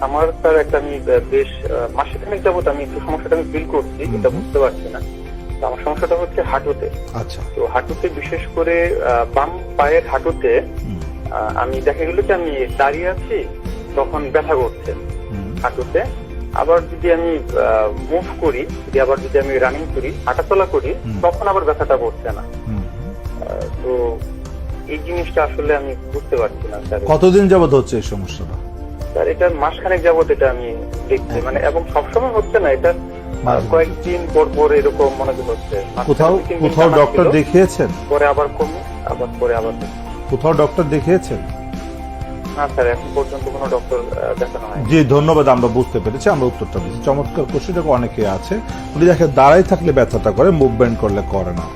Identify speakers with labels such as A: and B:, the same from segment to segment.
A: আমার স্যার একটা আমি বেশ আহ, মাসে খানেক যাবত আমি একটু সমস্যাটা আমি ফিল করছি এটা বুঝতে পারছি না। আমার সমস্যাটা হচ্ছে হাঁটুতে।
B: আচ্ছা।
A: তো হাঁটুতে বিশেষ করে বাম পায়ের হাঁটুতে আমি দেখা গেল যে আমি দাঁড়িয়ে আছি তখন ব্যথা করছে হাঁটুতে। আবার যদি আমি মুভ করি যদি আবার যদি আমি রানিং করি হাঁটাচলা করি তখন আবার ব্যথাটা করছে না। তো এই জিনিসটা আসলে আমি বুঝতে পারছি না স্যার।
B: কতদিন যাবত হচ্ছে এই সমস্যাটা?
A: স্যার এটা মাসখানেক যাবত এটা আমি দেখছি। মানে এবং সবসময় হচ্ছে না এটা কয়েকদিন পর পর এরকম মনে হচ্ছে।
B: কোথাও কোথাও ডক্টর দেখিয়েছেন?
A: পরে আবার কমে আবার পরে আবার
B: কোথাও ডক্টর দেখিয়েছেন?
A: না স্যার এখন পর্যন্ত কোনো ডক্টর দেখানো হয়
B: জি ধন্যবাদ আমরা বুঝতে পেরেছি আমরা উত্তরটা দিচ্ছি চমৎকার কোশ্চেন অনেকে আছে উনি দেখে দাঁড়াই থাকলে ব্যথাটা করে মুভমেন্ট করলে করে না।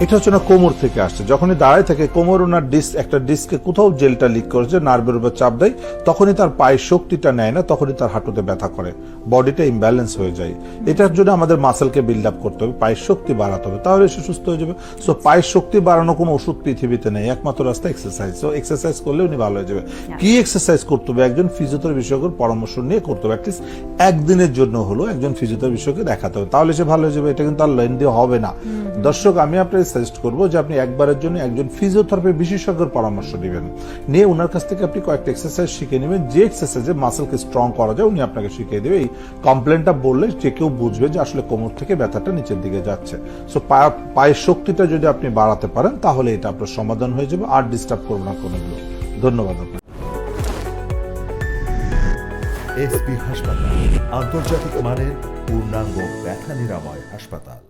B: এটা হচ্ছে না কোমর থেকে আসছে। যখনই দাঁড়াই থাকে কোমর ওনার ডিস্ক একটা ডিস্কে কোথাও জেলটা লিক করেছে নার্ভের উপর চাপ দেয় তখনই তার পায়ের শক্তিটা নেয় না তখনই তার হাঁটুতে ব্যথা করে। বডিটা ইমব্যালেন্স হয়ে যায়। এটার জন্য আমাদের মাসেলকে বিল্ড আপ করতে হবে পায়ের শক্তি বাড়াতে হবে তাহলে সে সুস্থ হয়ে যাবে। সো পায়ের শক্তি বাড়ানো কোনো ওষুধ পৃথিবীতে নেই একমাত্র রাস্তা এক্সারসাইজ সো এক্সারসাইজ করলে উনি ভালো হয়ে যাবে। কি এক্সারসাইজ করতে হবে? একজন ফিজিওথেরাপি বিশেষজ্ঞের পরামর্শ নিয়ে করতে হবে। অ্যাটলিস্ট একদিনের জন্য হলো একজন ফিজিওথেরাপি বিশেষজ্ঞকে দেখাতে হবে তাহলে সে ভালো হয়ে যাবে। এটা কিন্তু আর লেন্দি হবে না। দর্শক আমি আপনাকে সাজেস্ট করব যে আপনি একবারের জন্য একজন ফিজিওথেরাপি বিশেষজ্ঞের পরামর্শ নেবেন। নিয়ে ওনার কাছ থেকে আপনি কয়েকটা এক্সারসাইজ শিখে নেবেন। যে এক্সারসাইজে মাসেলকে স্ট্রং করা যায়, উনি আপনাকে শিখিয়ে দেবে। এই কমপ্লেনটা বললে যে কেউ বুঝবে যে আসলে কোমর থেকে ব্যথাটা নিচের দিকে যাচ্ছে। সো পায়ের শক্তিটা যদি আপনি বাড়াতে পারেন, তাহলে এটা আপনার সমাধান হয়ে যাবে। আর ডিস্টার্ব করবে না কোনোগুলো। ধন্যবাদ আপনাকে।
C: এসপি হাসপাতাল, আন্তর্জাতিক মানের পূর্ণাঙ্গ ব্যথা নিরাময় হাসপাতাল।